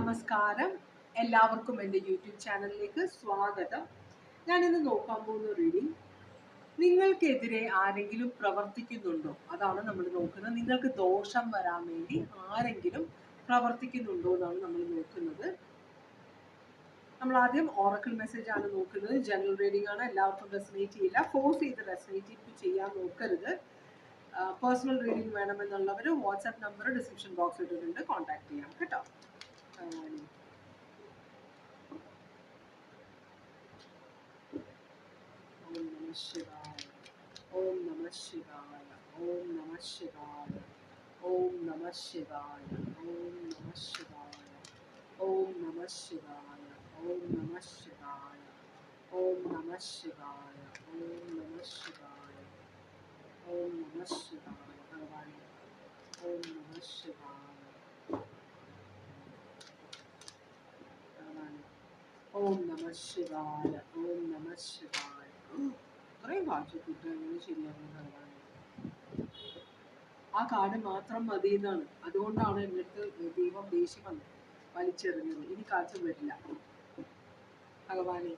നമസ്കാരം. എല്ലാവർക്കും എന്റെ യൂട്യൂബ് ചാനലിലേക്ക് സ്വാഗതം. ഞാൻ ഇന്ന് നോക്കാൻ പോകുന്ന റീഡിംഗ് നിങ്ങൾക്കെതിരെ ആരെങ്കിലും പ്രവർത്തിക്കുന്നുണ്ടോ? അതാണ് നമ്മൾ നോക്കുന്നത്. നിങ്ങൾക്ക് ദോഷം വരാൻ വേണ്ടി ആരെങ്കിലും പ്രവർത്തിക്കുന്നുണ്ടോ എന്നാണ് നമ്മൾ നോക്കുന്നത്. നമ്മൾ ആദ്യം ഓറക്കിൾ മെസ്സേജ് ആണ് നോക്കുന്നത്. ജനറൽ റീഡിംഗ് ആണ്. എല്ലാവർക്കും റെസനേറ്റ് ചെയ്യില്ല. ഫോഴ്സ് ചെയ്ത് റെസനേറ്റ് ചെയ്യാൻ നോക്കരുത്. പേഴ്സണൽ റീഡിംഗ് വേണമെന്നുള്ളവർ വാട്സാപ്പ് നമ്പർ ഡിസ്ക്രിപ്ഷൻ ബോക്സ് ഇട്ടിട്ടുണ്ട്. കോൺടാക്ട് ചെയ്യാം. കേട്ടോ? ഭഗവാനെ. ഓം നമ ശിവായ ഓം നമ ശിവായ ഓം നമ ശിവായ ഓം നമ ശിവായ ഓം നമ ശിവായ ഓം നമ ശിവായ ഓം നമ ശിവായ ഓം നമ ശിവായ ഓം നമ ശിവായ ഓം നമ ശിവായ ഭഗവാനെ ഓം നമ ശിവായ ഭഗവാനെ ഓം നമ ശിവായ ഓം നമ ശിവായ വായിച്ചിട്ട് എങ്ങനെ ശരിയാകും ഭഗവാനെ ആ കാട് മാത്രം മതി എന്നാണ് അതുകൊണ്ടാണ് എന്റെ അടുത്ത് ദൈവം ദേഷ്യം വന്നത് വലിച്ചെറിഞ്ഞത്. ഇനി കാഴ്ച വരില്ല. ഭഗവാനെ.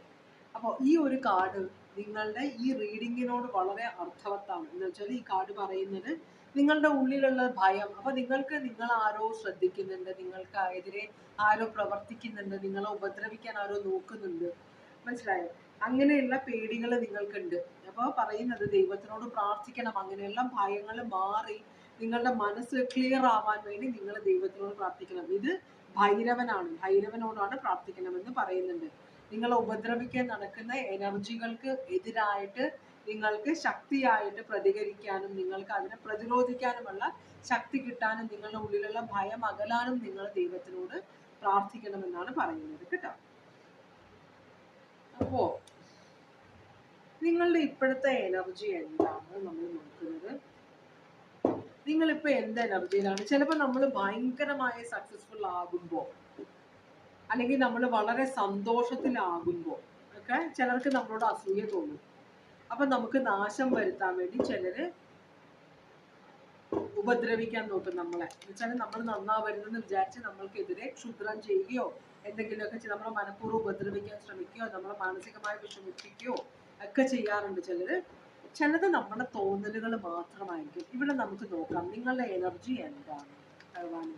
അപ്പോൾ ഈ ഒരു കാർഡ് നിങ്ങളുടെ ഈ റീഡിങ്ങിനോട് വളരെ അർത്ഥവത്താണ്. എന്ന് വെച്ചാൽ ഈ കാർഡ് പറയുന്നത് നിങ്ങളുടെ ഉള്ളിലുള്ള ഭയം. അപ്പൊ നിങ്ങൾക്ക് നിങ്ങൾ ആരോ ശ്രദ്ധിക്കുന്നുണ്ട് നിങ്ങൾക്ക് എതിരെ ആരോ പ്രവർത്തിക്കുന്നുണ്ട് നിങ്ങളെ ഉപദ്രവിക്കാൻ ആരോ നോക്കുന്നുണ്ട്. മനസ്സിലായോ? അങ്ങനെയുള്ള പേടികൾ നിങ്ങൾക്കുണ്ട്. അപ്പോൾ പറയുന്നത് ദൈവത്തിനോട് പ്രാർത്ഥിക്കണം. അങ്ങനെയുള്ള ഭയങ്ങൾ മാറി നിങ്ങളുടെ മനസ്സ് ക്ലിയർ ആവാൻ വേണ്ടി നിങ്ങൾ ദൈവത്തിനോട് പ്രാർത്ഥിക്കണം. ഇത് ഭൈരവനാണ്. ഭൈരവനോടാണ് പ്രാർത്ഥിക്കണമെന്ന് പറയുന്നുണ്ട്. നിങ്ങളെ ഉപദ്രവിക്കാൻ നടക്കുന്ന എനർജികൾക്ക് എതിരായിട്ട് നിങ്ങൾക്ക് ശക്തിയായിട്ട് പ്രതികരിക്കാനും നിങ്ങൾക്ക് അതിനെ പ്രതിരോധിക്കാനുമുള്ള ശക്തി കിട്ടാനും നിങ്ങളുടെ ഉള്ളിലുള്ള ഭയം അകലാനും നിങ്ങൾ ദൈവത്തിനോട് പ്രാർത്ഥിക്കണമെന്നാണ് പറയുന്നത് കേട്ടോ. അപ്പോ നിങ്ങളുടെ ഇപ്പോഴത്തെ എനർജി എന്താണ് നമ്മൾ നോക്കുന്നത്? നിങ്ങളിപ്പോ എന്ത് എനർജിയിലാണ്? ചിലപ്പോൾ നമ്മൾ ഭയങ്കരമായി സക്സസ്ഫുൾ ആകുമ്പോൾ അല്ലെങ്കിൽ നമ്മൾ വളരെ സന്തോഷത്തിലാകുമ്പോൾ ഒക്കെ ചിലർക്ക് നമ്മളോട് അസൂയ തോന്നും. അപ്പൊ നമുക്ക് നാശം വരുത്താൻ വേണ്ടി ചിലര് ഉപദ്രവിക്കാൻ നോക്കും നമ്മളെ. എന്നുവെച്ചാൽ നമ്മൾ നന്നാവരുതെന്ന് വിചാരിച്ച് നമ്മൾക്കെതിരെ ക്ഷുദ്രം ചെയ്യുകയോ എന്തെങ്കിലുമൊക്കെ നമ്മളെ മനഃപൂർവം ഉപദ്രവിക്കാൻ ശ്രമിക്കുകയോ നമ്മളെ മാനസികമായി വിഷമിപ്പിക്കുകയോ ഒക്കെ ചെയ്യാറുണ്ട് ചിലര് ചിലത് നമ്മുടെ തോന്നലുകൾ മാത്രമായിരിക്കും. ഇവിടെ നമുക്ക് നോക്കാം. നിങ്ങളുടെ എനർജി എന്താണ് ഭഗവാൻ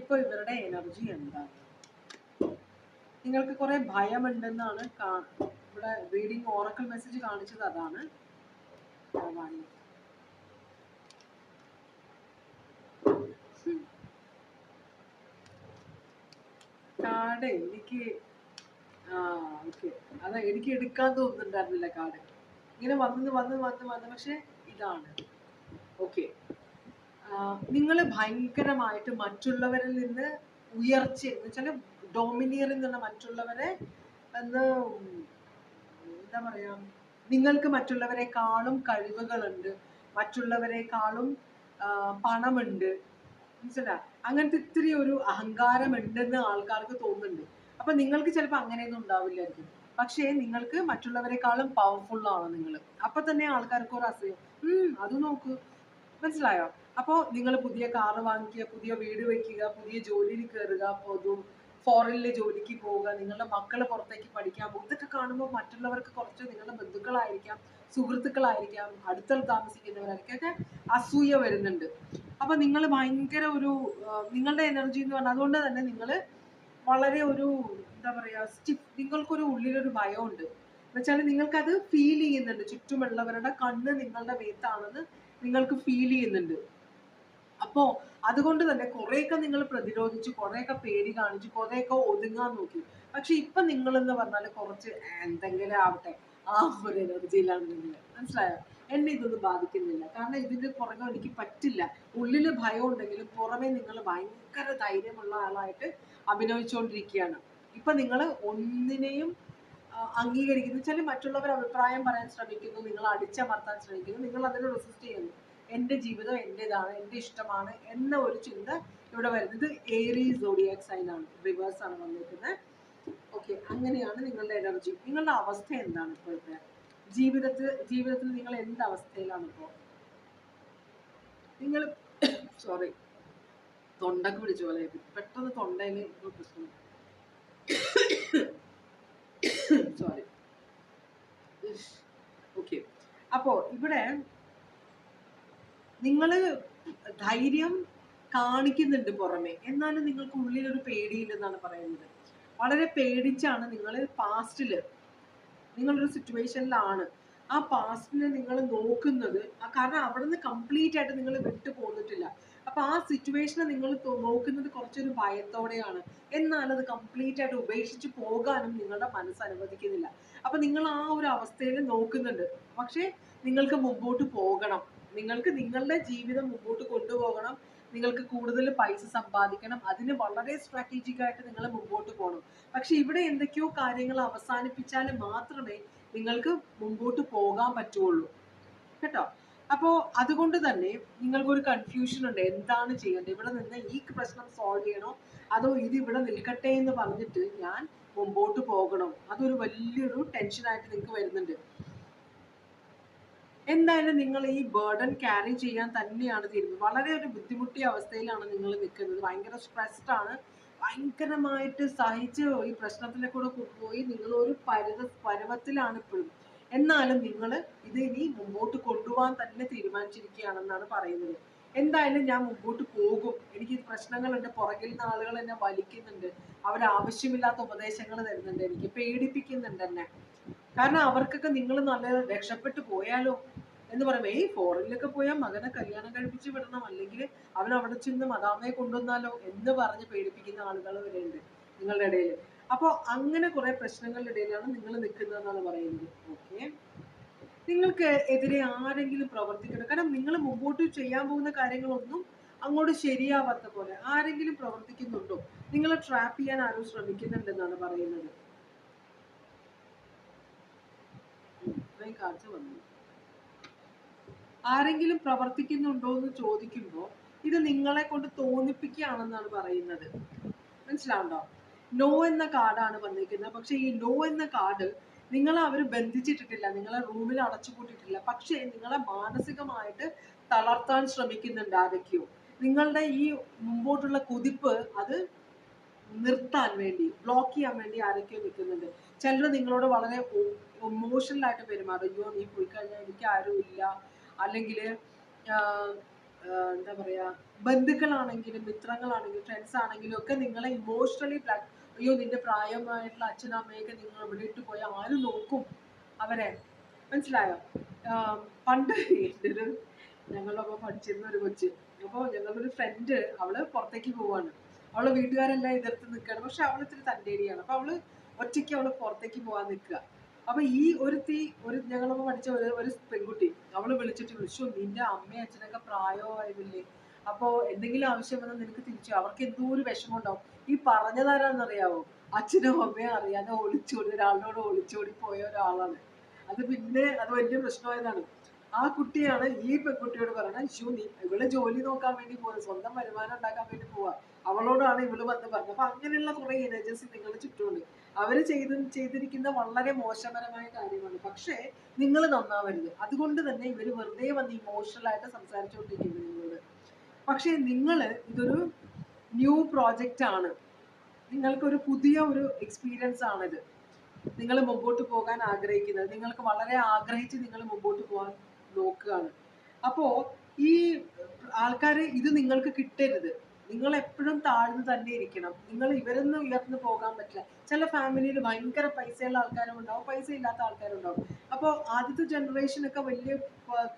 ഇപ്പൊ ഇവരുടെ എനർജി എന്താണ്? നിങ്ങൾക്ക് കുറെ ഭയമുണ്ടെന്നാണ് കാ- ഇവിടെ റീഡിംഗ് ഓറക്കൽ മെസ്സേജ് കാണിച്ചത് അതാണ്. കാട് എനിക്ക് ആ ഓക്കെ. അതാ എനിക്ക് എടുക്കാൻ തോന്നുന്നുണ്ടായിരുന്നില്ല കാട് ഇങ്ങനെ വന്ന് വന്ന് വന്ന് വന്ന് പക്ഷെ ഇതാണ്. ഓക്കെ. നിങ്ങൾ ഭയങ്കരമായിട്ട് മറ്റുള്ളവരിൽ നിന്ന് ഉയർച്ച എന്ന് വെച്ചാൽ ഡോമിനിയറിൽ എന്ന് മറ്റുള്ളവരെ എന്ന് എന്താ പറയാ നിങ്ങൾക്ക് മറ്റുള്ളവരെക്കാളും കഴിവുകളുണ്ട്. മറ്റുള്ളവരെക്കാളും പണമുണ്ട്. മനസ്സിലാ? അങ്ങനത്തെ ഇത്തിരി ഒരു അഹങ്കാരം ഉണ്ടെന്ന് ആൾക്കാർക്ക് തോന്നുന്നുണ്ട്. അപ്പൊ നിങ്ങൾക്ക് ചിലപ്പോൾ അങ്ങനെയൊന്നും ഉണ്ടാവില്ലായിരിക്കും. പക്ഷേ നിങ്ങൾക്ക് മറ്റുള്ളവരെക്കാളും പവർഫുൾ ആണ് നിങ്ങൾ. അപ്പൊ തന്നെ ആൾക്കാർക്ക് ഒരു അസൂയ അത് നോക്ക്. മനസ്സിലായോ? അപ്പോൾ നിങ്ങൾ പുതിയ കാറ് വാങ്ങിക്കുക പുതിയ വീട് വെക്കുക പുതിയ ജോലിയിൽ കയറുക പൊതു ഫോറിനിൽ ജോലിക്ക് പോവുക നിങ്ങളുടെ മക്കൾ പുറത്തേക്ക് പഠിക്കാൻ പോകും ഇതൊക്കെ കാണുമ്പോൾ മറ്റുള്ളവർക്ക് കുറച്ച് നിങ്ങളുടെ ബന്ധുക്കളായിരിക്കാം സുഹൃത്തുക്കളായിരിക്കാം അടുത്തൽ താമസിക്കുന്നവരായിരിക്കും അസൂയ വരുന്നുണ്ട്. അപ്പൊ നിങ്ങൾ ഭയങ്കര ഒരു നിങ്ങളുടെ എനർജി എന്ന് പറഞ്ഞാൽ അതുകൊണ്ട് തന്നെ നിങ്ങൾ വളരെ ഒരു എന്താ പറയാ സ്റ്റിഫ് നിങ്ങൾക്കൊരു ഉള്ളിലൊരു ഭയമുണ്ട്. എന്നുവെച്ചാൽ നിങ്ങൾക്കത് ഫീൽ ചെയ്യുന്നുണ്ട്. ചുറ്റുമുള്ളവരുടെ കണ്ണ് നിങ്ങളുടെ മേത്താണെന്ന് നിങ്ങൾക്ക് ഫീൽ ചെയ്യുന്നുണ്ട്. അപ്പോ അതുകൊണ്ട് തന്നെ കുറെയൊക്കെ നിങ്ങൾ പ്രതിരോധിച്ചു കുറെയൊക്കെ പേടി കാണിച്ചു കുറെയൊക്കെ ഒതുങ്ങാൻ നോക്കി. പക്ഷെ ഇപ്പൊ നിങ്ങൾ എന്ന് പറഞ്ഞാൽ കുറച്ച് എന്തെങ്കിലും ആവട്ടെ ആ ഒരു എനർജിയിലാണ് നിങ്ങൾ മനസ്സിലായോ? എന്നെ ഇതൊന്നും ബാധിക്കുന്നില്ല. കാരണം ഇതിന്റെ പുറകെ എനിക്ക് പറ്റില്ല. ഉള്ളിൽ ഭയം ഉണ്ടെങ്കിലും പുറമെ നിങ്ങൾ ഭയങ്കര ധൈര്യമുള്ള ആളായിട്ട് അഭിനയിച്ചുകൊണ്ടിരിക്കുകയാണ് ഇപ്പൊ നിങ്ങൾ ഒന്നിനെയും അംഗീകരിക്കുന്നു. വെച്ചാൽ മറ്റുള്ളവർ അഭിപ്രായം പറയാൻ ശ്രമിക്കുന്നു നിങ്ങൾ അടിച്ചമർത്താൻ ശ്രമിക്കുന്നു നിങ്ങൾ അതിനെ റെസിസ്റ്റ് ചെയ്യുന്നു എന്റെ ജീവിതം എന്റെതാണ് എന്റെ ഇഷ്ടമാണ് എന്ന ഒരു ചിന്ത ഇവിടെ വരുന്നത് ഏരി സോഡിയാക് സൈൻ ആണ് റിവേഴ്സ് ആണ് വന്നിരിക്കുന്നത്. ഓക്കെ അങ്ങനെയാണ് നിങ്ങളുടെ എനർജി നിങ്ങളുടെ അവസ്ഥ എന്താണ് ഇപ്പോഴത്തെ? ജീവിതത്തിൽ ജീവിതത്തിൽ നിങ്ങൾ എന്ത് അവസ്ഥയിലാണ് ഇപ്പോൾ നിങ്ങൾ സോറി തൊണ്ടക്ക് പിടിച്ച പോലെ പെട്ടെന്ന് തൊണ്ടയിൽ പ്രശ്നം. സോറി ഓക്കെ അപ്പോൾ ഇവിടെ നിങ്ങൾ ധൈര്യം കാണിക്കുന്നുണ്ട് പുറമെ. എന്നാലും നിങ്ങൾക്ക് ഉള്ളിൽ ഒരു പേടിയില്ലെന്നാണ് പറയുന്നത്. വളരെ പേടിച്ചാണ് നിങ്ങൾ പാസ്റ്റിൽ നിങ്ങളൊരു സിറ്റുവേഷനിലാണ് ആ പാസ്റ്റിനെ നിങ്ങൾ നോക്കുന്നത് കാരണം അവിടെ നിന്ന് കംപ്ലീറ്റ് ആയിട്ട് നിങ്ങൾ വിട്ടു പോന്നിട്ടില്ല. അപ്പൊ ആ സിറ്റുവേഷനെ നിങ്ങൾ നോക്കുന്നത് കുറച്ചൊരു ഭയത്തോടെയാണ്. എന്നാൽ അത് കംപ്ലീറ്റ് ആയിട്ട് ഉപേക്ഷിച്ച് പോകാനും നിങ്ങളുടെ മനസ്സ് അനുവദിക്കുന്നില്ല. അപ്പൊ നിങ്ങൾ ആ ഒരു അവസ്ഥയിൽ നോക്കുന്നുണ്ട്. പക്ഷേ നിങ്ങൾക്ക് മുമ്പോട്ട് പോകണം. നിങ്ങൾക്ക് നിങ്ങളുടെ ജീവിതം മുമ്പോട്ട് കൊണ്ടുപോകണം. നിങ്ങൾക്ക് കൂടുതൽ പൈസ സമ്പാദിക്കണം. അതിന് വളരെ സ്ട്രാറ്റജിക് ആയിട്ട് നിങ്ങൾ മുമ്പോട്ട് പോകണം പക്ഷെ ഇവിടെ എന്തൊക്കെയോ കാര്യങ്ങൾ അവസാനിപ്പിച്ചാൽ മാത്രമേ നിങ്ങൾക്ക് മുമ്പോട്ട് പോകാൻ പറ്റുള്ളൂ. കേട്ടോ? അപ്പോൾ അതുകൊണ്ട് തന്നെ നിങ്ങൾക്ക് ഒരു കൺഫ്യൂഷൻ ഉണ്ട്. എന്താണ് ചെയ്യേണ്ടത്? ഇവിടെ നിന്ന് ഈ പ്രശ്നം സോൾവ് ചെയ്യണോ? അതോ ഇത് ഇവിടെ നിൽക്കട്ടെ എന്ന് പറഞ്ഞിട്ട് ഞാൻ മുമ്പോട്ട് പോകണോ? അതൊരു വലിയൊരു ടെൻഷനായിട്ട് നിങ്ങൾക്ക് വരുന്നുണ്ട്. എന്തായാലും നിങ്ങൾ ഈ ബേർഡൻ ക്യാരി ചെയ്യാൻ തന്നെയാണ് തീരുന്നത്. വളരെ ഒരു ബുദ്ധിമുട്ടിയ അവസ്ഥയിലാണ് നിങ്ങൾ നിൽക്കുന്നത്. ഭയങ്കര സ്ട്രെസ്ഡ് ആണ്. ഭയങ്കരമായിട്ട് സഹിച്ച് ഈ പ്രശ്നത്തിലെ കൂടെ പോയി നിങ്ങൾ ഒരു പരിത പരുവത്തിലാണ് ഇപ്പോഴും. എന്നാലും നിങ്ങൾ ഇത് ഇനി മുമ്പോട്ട് കൊണ്ടുപോകാൻ തന്നെ തീരുമാനിച്ചിരിക്കുകയാണെന്നാണ് പറയുന്നത്. എന്തായാലും ഞാൻ മുമ്പോട്ട് പോകും. എനിക്ക് പ്രശ്നങ്ങളുണ്ട്. പുറകിൽ നിന്ന് ആളുകൾ എന്നെ വലിക്കുന്നുണ്ട്. അവർ ആവശ്യമില്ലാത്ത ഉപദേശങ്ങൾ തരുന്നുണ്ട്. എനിക്ക് പേടിപ്പിക്കുന്നുണ്ട് എന്നെ. കാരണം അവർക്കൊക്കെ നിങ്ങൾ നല്ല രക്ഷപ്പെട്ടു പോയാലോ? എന്ന് പറയുമ്പോൾ ഏയ് ഫോറിനിലൊക്കെ പോയാൽ മകനെ കല്യാണം കഴിപ്പിച്ച് വിടണം. അല്ലെങ്കിൽ അവൻ അവിടെ ചെന്ന് മദാമയെ കൊണ്ടുവന്നാലോ എന്ന് പറഞ്ഞ് പേടിപ്പിക്കുന്ന ആളുകൾ വരെയുണ്ട് നിങ്ങളുടെ ഇടയിൽ അപ്പോൾ അങ്ങനെ കുറെ പ്രശ്നങ്ങളുടെ ഇടയിലാണ് നിങ്ങൾ നിൽക്കുന്നതെന്നാണ് പറയുന്നത്. ഓക്കെ. നിങ്ങൾക്ക് എതിരെ ആരെങ്കിലും പ്രവർത്തിക്കണം. കാരണം നിങ്ങൾ മുമ്പോട്ട് ചെയ്യാൻ പോകുന്ന കാര്യങ്ങളൊന്നും അങ്ങോട്ട് ശരിയാവാത്ത പോലെ ആരെങ്കിലും പ്രവർത്തിക്കുന്നുണ്ടോ? നിങ്ങളെ ട്രാപ്പ് ചെയ്യാൻ ആരും ശ്രമിക്കുന്നുണ്ടെന്നാണ് പറയുന്നത്. കാഴ്ച വന്നു. ആരെങ്കിലും പ്രവർത്തിക്കുന്നുണ്ടോ എന്ന് ചോദിക്കുമ്പോൾ ഇത് നിങ്ങളെ കൊണ്ട് തോന്നിപ്പിക്കുകയാണെന്നാണ് പറയുന്നത്. മനസ്സിലാവുണ്ടോ? നോ എന്ന കാർഡാണ് വന്നിരിക്കുന്നത്. പക്ഷെ ഈ നോ എന്ന കാർഡ് നിങ്ങളെ അവർ ബന്ധിച്ചിട്ടിട്ടില്ല നിങ്ങളെ റൂമിൽ അടച്ചുപൂട്ടിട്ടില്ല. പക്ഷേ നിങ്ങളെ മാനസികമായിട്ട് തളർത്താൻ ശ്രമിക്കുന്നുണ്ട് ആരൊക്കെയോ. നിങ്ങളുടെ ഈ മുമ്പോട്ടുള്ള കുതിപ്പ് അത് നിർത്താൻ വേണ്ടി ബ്ലോക്ക് ചെയ്യാൻ വേണ്ടി ആരൊക്കെയോ നിൽക്കുന്നുണ്ട്. ചിലർ നിങ്ങളോട് വളരെ ഇമോഷണലായിട്ട് പെരുമാറും. അയ്യോ നീ പോയി കഴിഞ്ഞാൽ എനിക്ക് ആരും ഇല്ല. അല്ലെങ്കിൽ എന്താ പറയാ ബന്ധുക്കളാണെങ്കിലും മിത്രങ്ങളാണെങ്കിലും ഫ്രണ്ട്സ് ആണെങ്കിലും ഒക്കെ നിങ്ങളെ ഇമോഷണലി അയ്യോ നിന്റെ പ്രായമായിട്ടുള്ള അച്ഛനമ്മയൊക്കെ നിങ്ങൾ ഇവിടെ ഇട്ട് പോയി ആര് നോക്കും അവരെ? മനസ്സിലായോ? പണ്ട് എന്റെ ഒരു ഞങ്ങളൊക്കെ പഠിച്ചിരുന്ന ഒരു കൊച്ച്. അപ്പോൾ ഞങ്ങളുടെ ഒരു ഫ്രണ്ട് അവൾ പുറത്തേക്ക് പോവാണ്. അവളെ വീട്ടുകാരെല്ലാം എതിർത്ത് നിൽക്കുകയാണ് പക്ഷെ അവൾ ഇത്തിരി തന്റെടിയാണ് അപ്പോൾ അവൾ ഒറ്റയ്ക്ക് അവൾ പുറത്തേക്ക് പോകാൻ നിൽക്കുക. അപ്പൊ ഈ ഒരുത്തി ഒരു ഞങ്ങളൊക്കെ പഠിച്ച ഒരു ഒരു പെൺകുട്ടി അവൾ വിളിച്ചിട്ട് വിളിച്ചു നിന്റെ അമ്മയും അച്ഛനൊക്കെ പ്രായമായതില്ലേ അപ്പോ എന്തെങ്കിലും ആവശ്യം വന്നാൽ നിനക്ക് തിരിച്ചു? അവർക്ക് എന്തോ ഒരു വിഷമം ഉണ്ടാവും. ഈ പറഞ്ഞതാരാന്നറിയാവോ അച്ഛനും അമ്മയും അറിയാതെ ഒളിച്ചോടി ഒരാളിനോട് ഒളിച്ചോടി പോയ ഒരാളാണ്. അത് പിന്നെ അത് വലിയ പ്രശ്നമായതാണ്. ആ കുട്ടിയാണ് ഈ പെൺകുട്ടിയോട് പറയുന്നത് ശു നീ ഇവൾ ജോലി നോക്കാൻ വേണ്ടി പോവാ സ്വന്തം വരുമാനം ഉണ്ടാക്കാൻ വേണ്ടി പോവാ. അവളോടാണ് ഇവൾ വന്ന് പറഞ്ഞത്. അപ്പൊ അങ്ങനെയുള്ള കുറെ എനർജൻസി നിങ്ങളുടെ ചുറ്റുമുണ്ട്. അവർ ചെയ്ത് ചെയ്തിരിക്കുന്ന വളരെ മോശപരമായ കാര്യമാണ്. പക്ഷേ നിങ്ങൾ നന്നാവരുത്. അതുകൊണ്ട് തന്നെ ഇവർ വെറുതെ വന്ന് ഇമോഷണൽ ആയിട്ട് സംസാരിച്ചുകൊണ്ടിരിക്കുന്നു നിങ്ങളോട്. പക്ഷേ നിങ്ങൾ ഇതൊരു ന്യൂ പ്രോജക്റ്റ് ആണ്. നിങ്ങൾക്കൊരു പുതിയ ഒരു എക്സ്പീരിയൻസ് ആണിത്. നിങ്ങൾ മുമ്പോട്ട് പോകാൻ ആഗ്രഹിക്കുന്നത്. നിങ്ങൾക്ക് വളരെ ആഗ്രഹിച്ച് നിങ്ങൾ മുമ്പോട്ട് പോകാൻ നോക്കുകയാണ്. അപ്പോ ഈ ആൾക്കാര് ഇത് നിങ്ങൾക്ക് കിട്ടരുത്. നിങ്ങൾ എപ്പോഴും താഴ്ന്നു തന്നെ ഇരിക്കണം. നിങ്ങൾ ഇവരൊന്നും ഉയർന്നു പോകാൻ പറ്റില്ല. ചില ഫാമിലിയിൽ ഭയങ്കര പൈസയുള്ള ആൾക്കാരും ഉണ്ടാവും പൈസ ഇല്ലാത്ത ആൾക്കാരും ഉണ്ടാവും അപ്പോൾ ആദ്യത്തെ ജനറേഷൻ ഒക്കെ വലിയ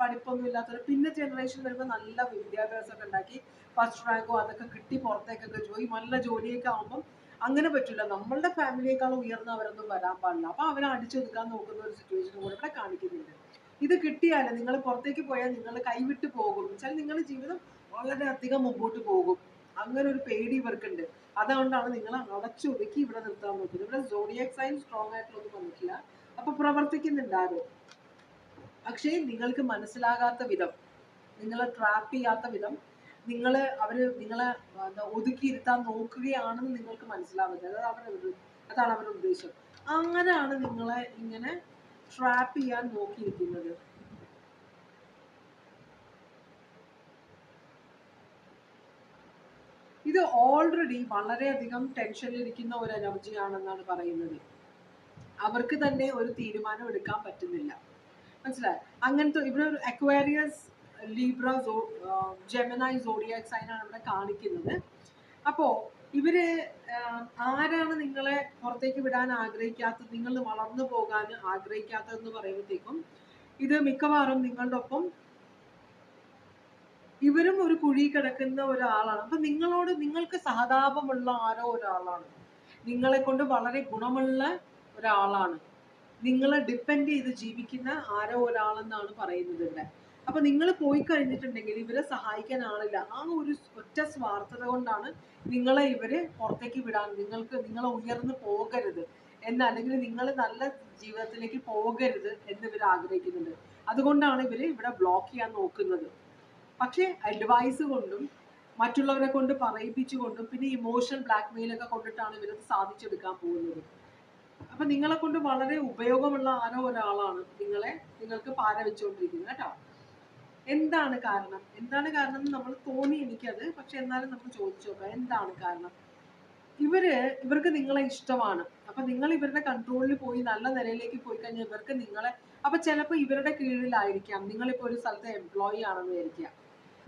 പഠിപ്പൊന്നും ഇല്ലാത്തവർ പിന്നെ ജനറേഷൻ വരുമ്പോൾ നല്ല വിദ്യാഭ്യാസമൊക്കെ ഉണ്ടാക്കി ഫസ്റ്റ് റാങ്കോ അതൊക്കെ കിട്ടി പുറത്തേക്കൊക്കെ ജോലി നല്ല ജോലിയൊക്കെ ആകുമ്പം അങ്ങനെ പറ്റില്ല നമ്മളുടെ ഫാമിലിയേക്കാളും ഉയർന്നവരൊന്നും വരാൻ പാടില്ല. അപ്പൊ അവരെ അടിച്ചൊതുക്കാൻ നോക്കുന്ന ഒരു സിറ്റുവേഷൻ കൂടെ ഇവിടെ കാണിക്കുന്നുണ്ട്. ഇത് കിട്ടിയാൽ നിങ്ങൾ പുറത്തേക്ക് പോയാൽ നിങ്ങൾ കൈവിട്ട് പോകും. വെച്ചാൽ നിങ്ങളുടെ ജീവിതം വളരെയധികം മുമ്പോട്ട് പോകും. അങ്ങനെ ഒരു പേടി ഇവർക്കുണ്ട്. അതുകൊണ്ടാണ് നിങ്ങൾ അടച്ചു ഒതുക്കി ഇവിടെ നിർത്താൻ നോക്കുന്നത്. ഇവിടെ സോഡിയക് സൈൻ സ്ട്രോങ് ആയിട്ടുള്ളൊന്നും വന്നിട്ടില്ല. അപ്പൊ പ്രവർത്തിക്കുന്നുണ്ടാരോ? പക്ഷേ നിങ്ങൾക്ക് മനസ്സിലാകാത്ത വിധം നിങ്ങളെ ട്രാപ്പ് ചെയ്യാത്ത വിധം നിങ്ങൾ അവർ നിങ്ങളെ ഒതുക്കിയിരുത്താൻ നോക്കുകയാണെന്ന് നിങ്ങൾക്ക് മനസ്സിലാവുന്നത്. അതാണ് അവരുടെ അതാണ് അവരുടെ ഉദ്ദേശം. അങ്ങനെയാണ് നിങ്ങളെ ഇങ്ങനെ ട്രാപ്പ് ചെയ്യാൻ നോക്കിയിരിക്കുന്നത്. ഇത് ഓൾറെഡി വളരെയധികം ടെൻഷനിലിരിക്കുന്ന ഒരു എനർജി ആണെന്നാണ് പറയുന്നത്. അവർക്ക് തന്നെ ഒരു തീരുമാനം എടുക്കാൻ പറ്റുന്നില്ല. മനസ്സിലായി? അങ്ങനത്തെ ഇവിടെ ഒരു Aquarius Libra so Gemini zodiac ഇവിടെ കാണിക്കുന്നത്. അപ്പോൾ ഇവർ ആരാണ് നിങ്ങളെ പുറത്തേക്ക് വിടാൻ ആഗ്രഹിക്കാത്തത് നിങ്ങൾ വളർന്നു പോകാൻ ആഗ്രഹിക്കാത്തതെന്ന് പറയുമ്പോഴത്തേക്കും ഇത് മിക്കവാറും നിങ്ങളുടെ ഒപ്പം ഇവരും ഒരു കുഴി കിടക്കുന്ന ഒരാളാണ്. അപ്പൊ നിങ്ങളോട് നിങ്ങൾക്ക് സഹതാപമുള്ള ആരോ ഒരാളാണ്. നിങ്ങളെ കൊണ്ട് വളരെ ഗുണമുള്ള ഒരാളാണ്. നിങ്ങളെ ഡിപ്പെൻഡ് ചെയ്ത് ജീവിക്കുന്ന ആരോ ഒരാളെന്നാണ് പറയുന്നത് ഇവിടെ. അപ്പൊ നിങ്ങൾ പോയി കഴിഞ്ഞിട്ടുണ്ടെങ്കിൽ ഇവരെ സഹായിക്കാൻ ആളില്ല. ആ ഒരു ഒറ്റ സ്വാർത്ഥത കൊണ്ടാണ് നിങ്ങളെ ഇവർ പുറത്തേക്ക് വിടാൻ നിങ്ങൾക്ക് നിങ്ങളെ ഉയർന്നു പോകരുത് എന്ന് അല്ലെങ്കിൽ നിങ്ങൾ നല്ല ജീവിതത്തിലേക്ക് പോകരുത് എന്ന് ഇവർ ആഗ്രഹിക്കുന്നുണ്ട്. അതുകൊണ്ടാണ് ഇവർ ഇവിടെ ബ്ലോക്ക് ചെയ്യാൻ നോക്കുന്നത്. പക്ഷേ അഡ്വൈസ് കൊണ്ടും മറ്റുള്ളവരെ കൊണ്ട് പറയിപ്പിച്ചു കൊണ്ടും പിന്നെ ഇമോഷണൽ ബ്ലാക്ക്മെയിൽ ഒക്കെ കൊണ്ടിട്ടാണ് ഇവരത് സാധിച്ചെടുക്കാൻ പോകുന്നത്. അപ്പൊ നിങ്ങളെ കൊണ്ട് വളരെ ഉപയോഗമുള്ള ആരോ ഒരാളാണ് നിങ്ങളെ നിങ്ങൾക്ക് പാര വെച്ചുകൊണ്ടിരിക്കുന്നത് കേട്ടോ. എന്താണ് കാരണം? എന്താണ് കാരണം എന്ന് നമ്മൾ തോന്നി എനിക്കത്. പക്ഷെ എന്നാലും നമുക്ക് ചോദിച്ചു നോക്കാം. എന്താണ് കാരണം? ഇവർ ഇവർക്ക് നിങ്ങളെ ഇഷ്ടമാണ്. അപ്പൊ നിങ്ങൾ ഇവരുടെ കൺട്രോളിൽ പോയി നല്ല നിലയിലേക്ക് പോയി കഴിഞ്ഞാൽ ഇവർക്ക് നിങ്ങളെ അപ്പൊ ചിലപ്പോൾ ഇവരുടെ കീഴിലായിരിക്കാം. നിങ്ങളിപ്പോ ഒരു സ്ഥലത്തെ എംപ്ലോയി ആണെന്ന് വിചാരിക്കുക.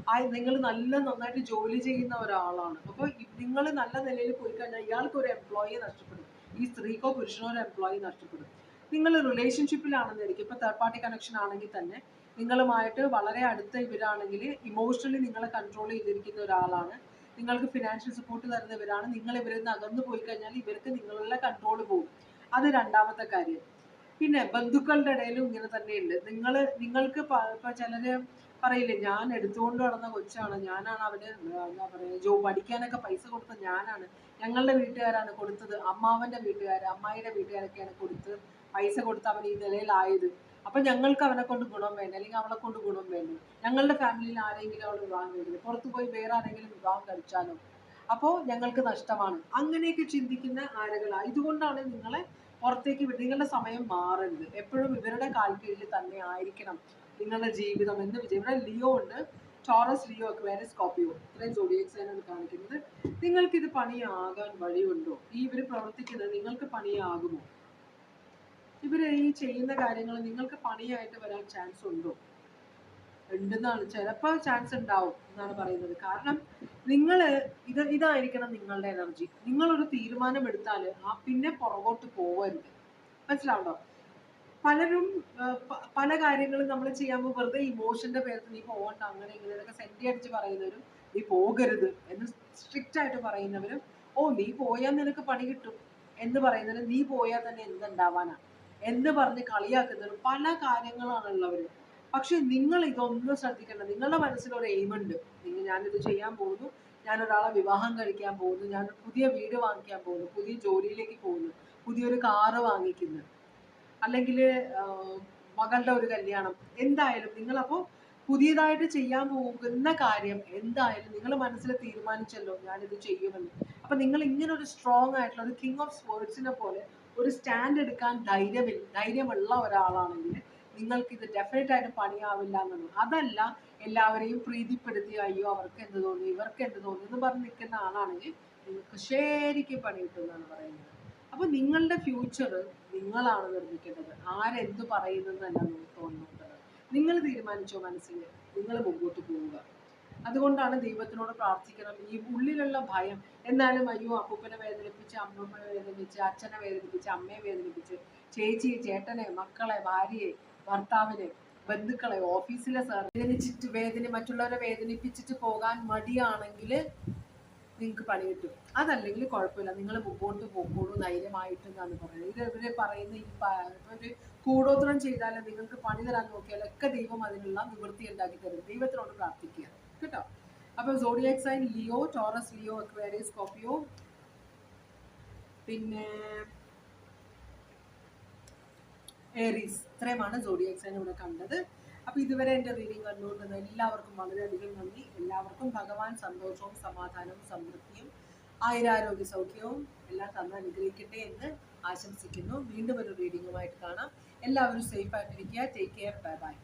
ആ നിങ്ങൾ നല്ല നന്നായിട്ട് ജോലി ചെയ്യുന്ന ഒരാളാണ്. അപ്പോൾ നിങ്ങൾ നല്ല നിലയിൽ പോയി കഴിഞ്ഞാൽ ഇയാൾക്ക് ഒരു എംപ്ലോയിയെ നഷ്ടപ്പെടും. ഈ സ്ത്രീക്കോ പുരുഷനോ ഒരു എംപ്ലോയി നഷ്ടപ്പെടും. നിങ്ങൾ റിലേഷൻഷിപ്പിലാണെന്നായിരിക്കും ഇപ്പൊ തേർഡ് പാർട്ടി കണക്ഷൻ ആണെങ്കിൽ തന്നെ നിങ്ങളുമായിട്ട് വളരെ അടുത്ത ഇവരാണെങ്കിൽ ഇമോഷണലി നിങ്ങളെ കൺട്രോൾ ചെയ്തിരിക്കുന്ന ഒരാളാണ്. നിങ്ങൾക്ക് ഫിനാൻഷ്യൽ സപ്പോർട്ട് തരുന്നവരാണ്. നിങ്ങൾ ഇവരിൽ നിന്ന് അകന്നു പോയി കഴിഞ്ഞാൽ ഇവർക്ക് നിങ്ങളുടെ കൺട്രോൾ പോകും. അത് രണ്ടാമത്തെ കാര്യം. പിന്നെ ബന്ധുക്കളുടെ ഇടയിലും ഇങ്ങനെ തന്നെയുണ്ട്. നിങ്ങൾ നിങ്ങൾക്ക് പ- ഇപ്പൊ ചിലര് പറയില്ലേ ഞാൻ എടുത്തുകൊണ്ട് നടന്ന കൊച്ചാണ്. ഞാനാണ് അവന് എന്താ പറയുക ജോ പഠിക്കാനൊക്കെ പൈസ കൊടുത്തത് ഞാനാണ്. ഞങ്ങളുടെ വീട്ടുകാരാണ് കൊടുത്തത്. അമ്മാവന്റെ വീട്ടുകാർ അമ്മായിയുടെ വീട്ടുകാരൊക്കെയാണ് കൊടുത്ത് പൈസ കൊടുത്ത് അവൻ ഈ നിലയിലായത്. അപ്പൊ ഞങ്ങൾക്ക് അവനെ കൊണ്ട് ഗുണം വേണ്ട? അല്ലെങ്കിൽ അവളെ കൊണ്ട് ഗുണം വേണ്ട? ഞങ്ങളുടെ ഫാമിലിയിൽ ആരെങ്കിലും അവൾ വിവാഹം കഴിക്കുന്നത് പുറത്തു പോയി വേറെ ആരെങ്കിലും വിവാഹം കഴിച്ചാലോ? അപ്പോൾ ഞങ്ങൾക്ക് നഷ്ടമാണ്. അങ്ങനെയൊക്കെ ചിന്തിക്കുന്ന ആളുകളാണ് ഇതുകൊണ്ടാണ് നിങ്ങളെ പുറത്തേക്ക് വിട് നിങ്ങളുടെ സമയം മാറരുത്. എപ്പോഴും ഇവരുടെ കാൽക്കീഴിൽ തന്നെ ആയിരിക്കണം. നിങ്ങളുടെ ജീവിതം എന്ന് വിജയം? ഇവിടെ ലിയോ ഉണ്ട്. ടോറസ് ലിയോ വേറെ സ്കോപ്പിയോ ഇത്രയും സോഡിയക്സ് ആണ് കാണിക്കുന്നത്. നിങ്ങൾക്ക് ഇത് പണിയാകാൻ വഴിയുണ്ടോ? ഈ ഇവർ പ്രവർത്തിക്കുന്നത് നിങ്ങൾക്ക് പണിയാകുമോ? ഇവർ ഈ ചെയ്യുന്ന കാര്യങ്ങൾ നിങ്ങൾക്ക് പണിയായിട്ട് വരാൻ ചാൻസ് ഉണ്ടോ? ഉണ്ടെന്നാണ്. ചിലപ്പോൾ ചാൻസ് ഉണ്ടാവും എന്നാണ് പറയുന്നത്. കാരണം നിങ്ങൾ ഇത് ഇതായിരിക്കണം നിങ്ങളുടെ എനർജി നിങ്ങളൊരു തീരുമാനം എടുത്താൽ ആ പിന്നെ പുറകോട്ട് പോകരുത് മനസ്സിലാവുണ്ടോ? പലരും പല കാര്യങ്ങളും നമ്മൾ ചെയ്യാൻ പോകുമ്പോൾ വെറുതെ ഇമോഷന്റെ പേരിൽ നീ പോകണ്ട അങ്ങനെ ഇങ്ങനെ ഇതൊക്കെ സെന്റി അടിച്ച് പറയുന്നവരും നീ പോകരുത് എന്ന് സ്ട്രിക്റ്റ് ആയിട്ട് പറയുന്നവരും ഓ നീ പോയാൽ നിനക്ക് പണി കിട്ടും എന്ന് പറയുന്നവരും നീ പോയാൽ തന്നെ എന്തുണ്ടാവാനാ എന്ന് പറഞ്ഞ് കളിയാക്കുന്നവരും പല കാര്യങ്ങളാണ് ഉള്ളവര് പക്ഷെ നിങ്ങൾ ഇതൊന്നും ശ്രദ്ധിക്കേണ്ട. നിങ്ങളുടെ മനസ്സിൽ ഒരു എയിം ഉണ്ട്. നിങ്ങൾ ഞാനിത് ചെയ്യാൻ പോകുന്നു. ഞാൻ ഒരാളെ വിവാഹം കഴിക്കാൻ പോകുന്നു. ഞാൻ പുതിയ വീട് വാങ്ങിക്കാൻ പോകുന്നു. പുതിയ ജോലിയിലേക്ക് പോകുന്നു. പുതിയൊരു കാറ് വാങ്ങിക്കുന്നു. അല്ലെങ്കിൽ മകളുടെ ഒരു കല്യാണം. എന്തായാലും നിങ്ങളപ്പോൾ പുതിയതായിട്ട് ചെയ്യാൻ പോകുന്ന കാര്യം എന്തായാലും നിങ്ങൾ മനസ്സിൽ തീരുമാനിച്ചല്ലോ ഞാനിത് ചെയ്യുമെന്ന്. അപ്പൊ നിങ്ങൾ ഇങ്ങനെ ഒരു സ്ട്രോങ് ആയിട്ടുള്ള ഒരു കിങ് ഓഫ് സ്പോർട്സിനെ പോലെ ഒരു സ്റ്റാൻഡ് എടുക്കാൻ ധൈര്യമില്ല ധൈര്യമുള്ള ഒരാളാണെങ്കിൽ നിങ്ങൾക്ക് ഇത് ഡെഫിനറ്റ് ആയിട്ട് പണിയാവില്ല എന്നുള്ളത്. അതല്ല എല്ലാവരെയും പ്രീതിപ്പെടുത്തി അയ്യോ അവർക്ക് എന്ത് തോന്നി? ഇവർക്ക് എന്ത് തോന്നി? എന്ന് പറഞ്ഞ് നിൽക്കുന്ന ആളാണെങ്കിൽ നിങ്ങൾക്ക് ശരിക്കും പണി കിട്ടുമെന്നാണ് പറയുന്നത്. അപ്പൊ നിങ്ങളുടെ ഫ്യൂച്ചർ നിങ്ങളാണ് നിർമ്മിക്കേണ്ടത്. ആരെന്ത് പറയുന്നതല്ല തോന്നുന്നത് നിങ്ങൾ തീരുമാനിച്ചോ മനസ്സിൽ നിങ്ങൾ മുമ്പോട്ട് പോവുക. അതുകൊണ്ടാണ് ദൈവത്തിനോട് പ്രാർത്ഥിക്കണം. ഈ ഉള്ളിലുള്ള ഭയം എന്നാലും അയ്യോ അപ്പൂപ്പനെ വേദനിപ്പിച്ച് അമ്മൂപ്പനെ വേദനിപ്പിച്ച് അച്ഛനെ വേദനിപ്പിച്ച് അമ്മയെ വേദനിപ്പിച്ച് ചേച്ചി ചേട്ടനെ മക്കളെ ഭാര്യയെ ഭർത്താവിനെ ബന്ധുക്കളെ ഓഫീസിലെ സാർ വേദനിച്ചിട്ട് വേദന മറ്റുള്ളവരെ വേദനിപ്പിച്ചിട്ട് പോകാൻ മടിയാണെങ്കിൽ നിങ്ങൾക്ക് പണി കിട്ടും. അതല്ലെങ്കിൽ കുഴപ്പമില്ല. നിങ്ങൾ മുമ്പോട്ട് പോക്കോളൂ ധൈര്യമായിട്ട് എന്നാണ് പറയുന്നത്. ഇത് ഇവർ പറയുന്ന ഈ ഒരു കൂടോത്രം ചെയ്താൽ നിങ്ങൾക്ക് പണി തരാൻ നോക്കിയാലൊക്കെ ദൈവം അതിനുള്ള നിവൃത്തി ഉണ്ടാക്കി തരും. ദൈവത്തിനോട് പ്രാർത്ഥിക്കുക. കേട്ടോ? അപ്പൊ zodiac sign Leo Taurus Leo Aquarius Scorpio പിന്നെ ഏറീസ്. ഇത്രയുമാണ് സോഡിയാക് സൈൻ ഇവിടെ കണ്ടത്. അപ്പൊ ഇതുവരെ എന്റെ റീഡിംഗ് കണ്ടുകൊണ്ടിരുന്ന എല്ലാവർക്കും വളരെയധികം നന്ദി. എല്ലാവർക്കും ഭഗവാൻ സന്തോഷവും സമാധാനവും സമൃദ്ധിയും ആയുരാരോഗ്യ സൗഖ്യവും എല്ലാം തന്ന് അനുഗ്രഹിക്കട്ടെ എന്ന് ആശംസിക്കുന്നു. വീണ്ടും ഒരു റീഡിങ്ങുമായിട്ട് കാണാം. എല്ലാവരും സേഫ് ആയിട്ടിരിക്കുക. Take care bye bye